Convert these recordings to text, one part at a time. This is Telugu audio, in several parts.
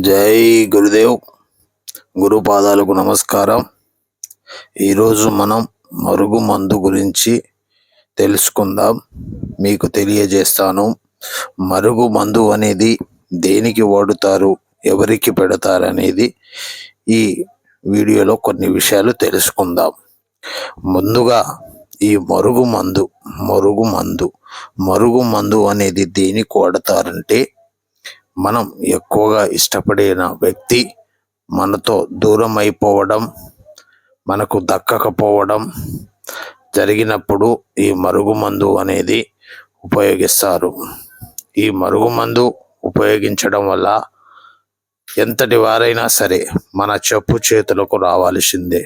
జై గురుదేవ్. గురుపాదాలకు నమస్కారం. ఈరోజు మనం మరుగు మందు గురించి తెలుసుకుందాం. మీకు తెలియజేస్తాను. మరుగు మందు అనేది దేనికి వాడుతారు ఎవరికి పెడతారు అనేది ఈ వీడియోలో కొన్ని విషయాలు తెలుసుకుందాం. ముందుగా ఈ మరుగు మందు మరుగు మందు మరుగు మందు అనేది దేనికి వాడతారంటే మనం ఎక్కువగా ఇష్టపడిన వ్యక్తి మనతో దూరం అయిపోవడం మనకు దక్కకపోవడం జరిగినప్పుడు ఈ మరుగుమందు అనేది ఉపయోగిస్తారు. ఈ మరుగుమందు ఉపయోగించడం వల్ల ఎంతటి వారైనా సరే మన చెప్పు చేతులకు రావాల్సిందే.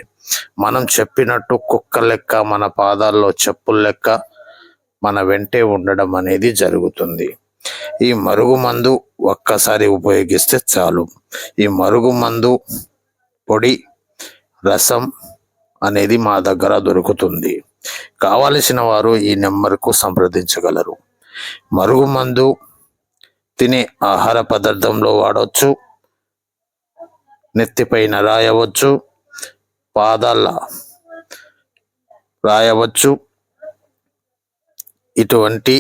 మనం చెప్పినట్టు కుక్క లెక్క మన పాదాల్లో చెప్పుల లెక్క మన వెంటే ఉండడం అనేది జరుగుతుంది. ఈ మరుగు మందు ఒక్కసారి ఉపయోగిస్తే చాలు. ఈ మరుగు మందు పొడి రసం అనేది మా దగ్గర దొరుకుతుంది. కావలసిన వారు ఈ నెంబర్కు సంప్రదించగలరు. మరుగు మందు తినే ఆహార పదార్థంలో వాడవచ్చు నెత్తిపైన రాయవచ్చు పాదాల రాయవచ్చు. ఇటువంటి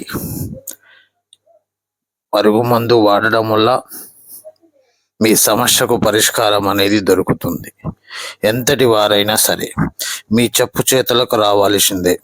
మరుగుమందు వాడడం వల్ల మీ సమస్యకు పరిష్కారం అనేది దొరుకుతుంది. ఎంతటి వారైనా సరే మీ చెప్పు చేతులకు రావాల్సిందే.